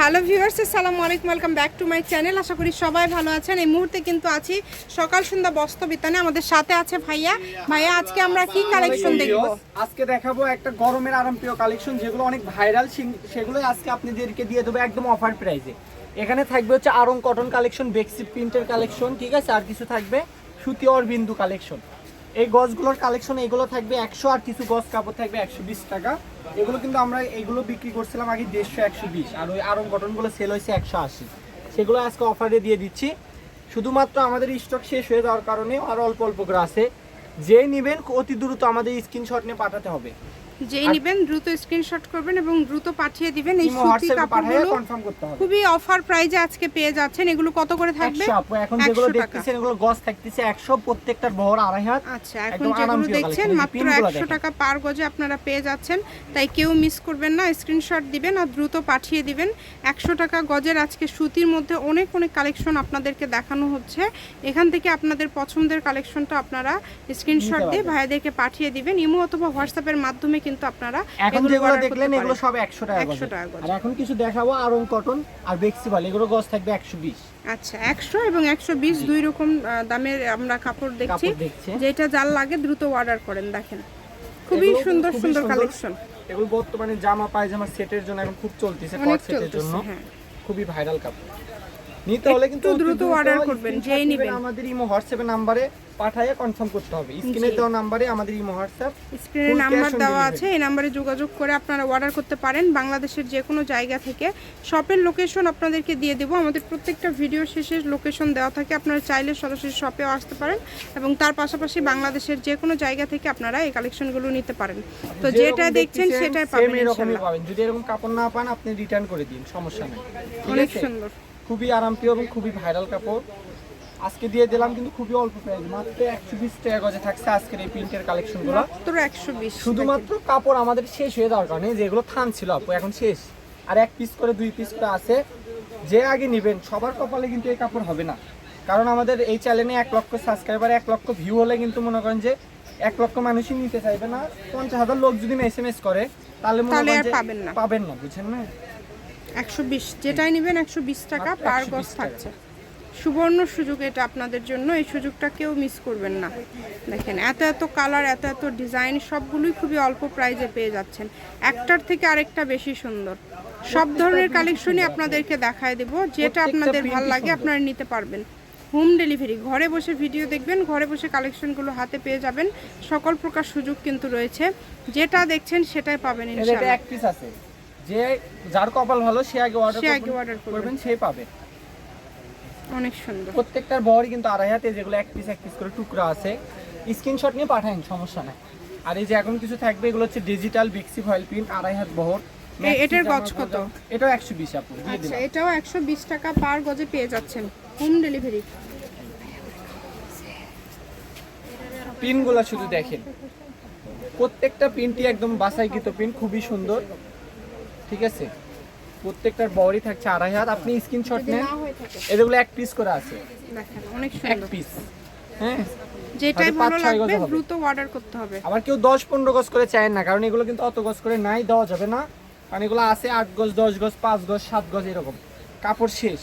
Hello viewers আসসালামু আলাইকুম welcome back to my channel. আশা করি সবাই ভালো আছেন। এই মুহূর্তে কিন্তু আছি সকাল সন্ধ্যা বস্ত্র বিতানে। আমাদের সাথে আছে ভাইয়া। ভাইয়া আজকে আমরা কি কালেকশন দেখব? আজকে দেখাবো একটা গরমের আরামপ্রিয় কালেকশন যেগুলো অনেক ভাইরাল সেগুলোই আজকে আপনাদেরকে দিয়ে দেবো একদম অফার প্রাইসে এখানে থাকবে হচ্ছে আরং কটন কালেকশন বেক্সি প্রিন্টের কালেকশন ঠিক আছে? আর কিছু থাকবে সুতি অর বিন্দু কালেকশন এই গজগুলোর কালেকশন এগুলো থাকবে একশো আর কিছু গজ কাপড় থাকবে একশো বিশ টাকা। এগুলো কিন্তু আমরা এগুলো বিক্রি করছিলাম আগে দেড়শো, একশো বিশ। আর ওই আরম কটনগুলো সেল হয়েছে একশো আশি। সেগুলো আজকে অফারে দিয়ে দিচ্ছি। শুধুমাত্র আমাদের স্টক শেষ হয়ে যাওয়ার কারণে আর অল্প অল্প করে আছে। যে নেবেন অতি দ্রুত আমাদের স্ক্রিনশট নিয়ে পাঠাতে হবে। যেই নেবেন দ্রুত স্ক্রিনশট করবেন এবং দ্রুত পাঠিয়ে দিবেন। এই সুতি কাপড়গুলো খুবই অফার প্রাইজে আজকে পেয়ে যাচ্ছেন। এগুলো কত করে থাকবে? এখন যেগুলো দেখতেছেন এগুলো গজ থাকতেছে 100 প্রত্যেকটার বহর আড়াই হাত। আচ্ছা এখন যেগুলো দেখছেন মাত্র পিনগুলো একশো দেখেন। টাকা পার গজে আপনারা পেয়ে যাচ্ছেন। তাই কেউ মিস করবেন না স্ক্রিনশট দিবেন আর দ্রুত পাঠিয়ে দিবেন। একশো টাকা গজের আজকে সুতির মধ্যে অনেক অনেক কালেকশন আপনাদেরকে দেখানো হচ্ছে। এখান থেকে আপনাদের পছন্দের কালেকশনটা আপনারা স্ক্রিনশট দিয়ে পারবেন। ভাইয়াদেরকে পাঠিয়ে দিবেন। ইমো অথবা হোয়াটসঅ্যাপের মাধ্যমে কিন্তু আপনারা এখন যেগুলো দেখলেন এগুলো সব 100 টাকা 100 টাকা। আর এখন কিছু দেখাবো আরং কটন আর বেক্সিবাল এগুলো গজ থাকবে 120 আচ্ছা একশো এবং একশো বিশ দুই রকম দামের আমরা কাপড় দেখছি। যেটা যার লাগে দ্রুত অর্ডার করেন দেখেন। খুবই সুন্দর সুন্দর। কালেকশন এগুলো বর্তমানে জামা পায়জামা সেটের জন্য এখন খুব চলতেছে অনেক সেটের জন্য। হ্যাঁ। খুবই ভাইরাল কাপড়। নিতে হলে কিন্তু দ্রুত order করবেন, যেই নিবেন। আমাদের ইমো হোয়াটসঅ্যাপে নাম্বারে পাঠায় কনফার্ম করতে হবে। স্ক্রিনে দেওয়া নাম্বারে আমাদের ইমো হোয়াটসঅ্যাপ স্ক্রিনে নাম্বার দেওয়া আছে এই নাম্বারে যোগাযোগ করে আপনারা অর্ডার করতে পারেন। বাংলাদেশের যে কোনো জায়গা থেকে শপের লোকেশন আপনাদেরকে দিয়ে দেবো। আমাদের প্রত্যেকটা ভিডিও শেষে লোকেশন দেওয়া থাকে। আপনারা চাইলে সরাসরি শপেও আসতে পারেন এবং তার পাশাপাশি বাংলাদেশের যে কোনো জায়গা থেকে আপনারা এই কালেকশনগুলো নিতে পারেন। তো যেটা দেখছেন সেটাই। পাবেন যদি এরকম কাপড় না পান আপনি রিটার্ন করে দিন সমস্যা নেই। অনেক সুন্দর। খুবই আরামপ্রিয় এবং খুবই ভাইরাল কাপড়। আজকে দিয়ে দিলাম কিন্তু খুবই অল্প প্রাইস মাত্র একশো বিশ টাকা গজে থাকছে আজকের এই প্রিন্টের কালেকশনগুলো মাত্র একশো বিশ শুধুমাত্র কাপড় আমাদের শেষ হয়ে যাওয়ার কারণে যেগুলো থান ছিল আপু এখন শেষ। আর এক পিস করে দুই পিস করে আছে। যে আগে নেবেন সবার কপালে কিন্তু এই কাপড় হবে না। কারণ আমাদের এই চ্যানেলে এক লক্ষ সাবস্ক্রাইবার এক লক্ষ ভিউ হলে কিন্তু মনে করেন যে এক লক্ষ মানুষই নিতে চাইবে না। পঞ্চাশ হাজার লোক যদি এস এম এস করে তাহলে মনে করেন পাবেন না। পাবেন না বুঝছেন না? একশো বিশ যেটাই নেবেন একশো বিশ টাকা পার গজ থাকছে। সুবর্ণ সুযোগ এটা আপনাদের জন্য এই সুযোগটা কেউ মিস করবেন না। দেখেন এত এত কালার এত এত ডিজাইন সবগুলোই খুবই অল্প প্রাইজে পেয়ে যাচ্ছেন। একটার থেকে আরেকটা বেশি সুন্দর। সব ধরনের কালেকশনই আপনাদেরকে দেখায় দেব যেটা আপনাদের ভালো লাগে আপনারা নিতে পারবেন। হোম ডেলিভারি ঘরে বসে ভিডিও দেখবেন ঘরে বসে কালেকশনগুলো হাতে পেয়ে যাবেন। সকল প্রকার সুযোগ কিন্তু রয়েছে। যেটা দেখছেন সেটাই পাবেন ইনশাআল্লাহ। এক পিস আছে। যে যার কপাল ভালো সে আগে অর্ডার করবেন। সে পাবে। অনেক সুন্দর। প্রত্যেকটার বহরই কিন্তু আড়াই হাতে যেগুলো এক পিস এক পিস করে টুকরা আছে। স্ক্রিনশট নিয়ে পাঠান সমস্যা নাই। আর এই যে এখন কিছু থাকবে এগুলো হচ্ছে ডিজিটাল বিক্সি ফয়েল প্রিন্ট আড়াই হাত বহর। এটার গজ কত? এটাও একশো বিশ আপু আচ্ছা এটাও একশো বিশ টাকা পার গজে পেয়ে যাচ্ছেন। হোম ডেলিভারি পিনগুলো শুধু দেখেন। প্রত্যেকটা পিনটি একদম বাসাইকৃত পিন খুবই সুন্দর। ঠিক আছে? প্রত্যেকটার বহরই থাকছে আড়াই হাত। আপনি স্ক্রিনশট নেন। এগুলো এক পিস করে আছে। অনেক এক পিস হ্যাঁ? যেটাই ভালো লাগবে দ্রুত অর্ডার করতে হবে। আবার কেউ দশ পনেরো গজ করে চায় না কারণ এগুলো কিন্তু অত গজ করে নাই দেওয়া যাবে না। কারণ এগুলো আছে আট গজ দশ গজ পাঁচ গজ সাত গজ এরকম। কাপড় শেষ।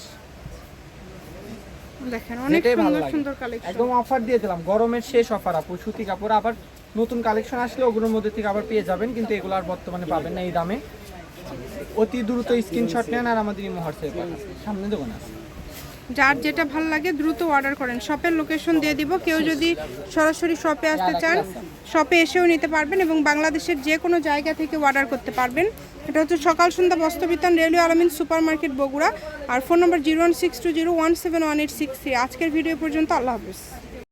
দেখেন অনেক সুন্দর সুন্দর কালেকশন একদম অফার দিয়ে দিলাম। গরমের শেষ অফার আপু সুতি কাপড়। আবার নতুন কালেকশন আসলে ওগুলোর মধ্যে থেকে আবার পেয়ে যাবেন কিন্তু এগুলো আর বর্তমানে পাবেন না এই দামে। অতি দ্রুত স্ক্রিনশট নেন আর আমাদের ইমো হোয়াটসঅ্যাপে সামনে দোকান আছে যার যেটা ভালো লাগে দ্রুত অর্ডার করেন। শপের লোকেশন দিয়ে দিব। কেউ যদি সরাসরি শপে আসতে চান শপে এসেও নিতে পারবেন এবং বাংলাদেশের যে কোনো জায়গা থেকে অর্ডার করতে পারবেন। এটা হচ্ছে Sakal Sandhya Bastrabitan railway Alamin super market Bogura. আর phone number zero one six two zero one seven one eight six three আজকের ভিডিও পর্যন্ত আল্লাহ হাফিজ।